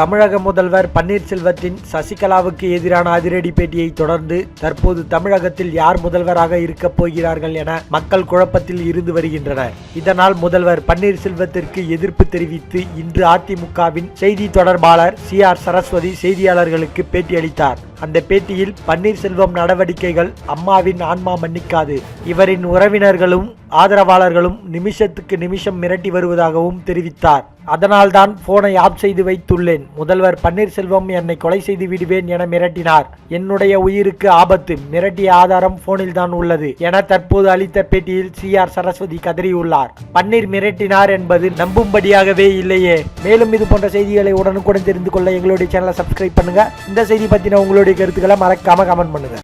தமிழக முதல்வர் பன்னீர்செல்வத்தின் சசிகலாவுக்கு எதிரான அதிரடி பேட்டியை தொடர்ந்து தற்போது தமிழகத்தில் யார் முதல்வராக இருக்கப் போகிறார்கள் என மக்கள் குழப்பத்தில் இருந்து வருகின்றனர். இதனால் முதல்வர் பன்னீர்செல்வத்திற்கு எதிர்ப்பு தெரிவித்து இன்று அதிமுகவின் செய்தி தொடர்பாளர் சி ஆர் சரஸ்வதி செய்தியாளர்களுக்கு பேட்டியளித்தார். அந்த பேட்டியில் பன்னீர்செல்வம் நடவடிக்கைகள் அம்மாவின் ஆன்மா மன்னிக்காது. இவரின் உறவினர்களும் ஆதரவாளர்களும் நிமிஷத்துக்கு நிமிஷம் மிரட்டி வருவதாகவும் தெரிவித்தார். அதனால்தான் போனை ஆப் செய்து வைத்துள்ளேன். முதல்வர் பன்னீர்செல்வம் என்னை கொலை செய்து விடுவேன் என மிரட்டினார். என்னுடைய உயிருக்கு ஆபத்து. மிரட்டிய ஆதாரம் போனில் தான் உள்ளது என தற்போது அளித்த பேட்டியில் சி. ஆர். சரஸ்வதி கதறியுள்ளார். பன்னீர் மிரட்டினார் என்பது நம்பும்படியாகவே இல்லையே. மேலும் இது போன்ற செய்திகளை உடனுக்குடன் தெரிந்து கொள்ள எங்களுடைய சேனலை சப்ஸ்கிரைப் பண்ணுங்க. இந்த செய்தி பத்தின உங்களுடைய கருத்துக்களை மறக்காம கமெண்ட் பண்ணுங்க.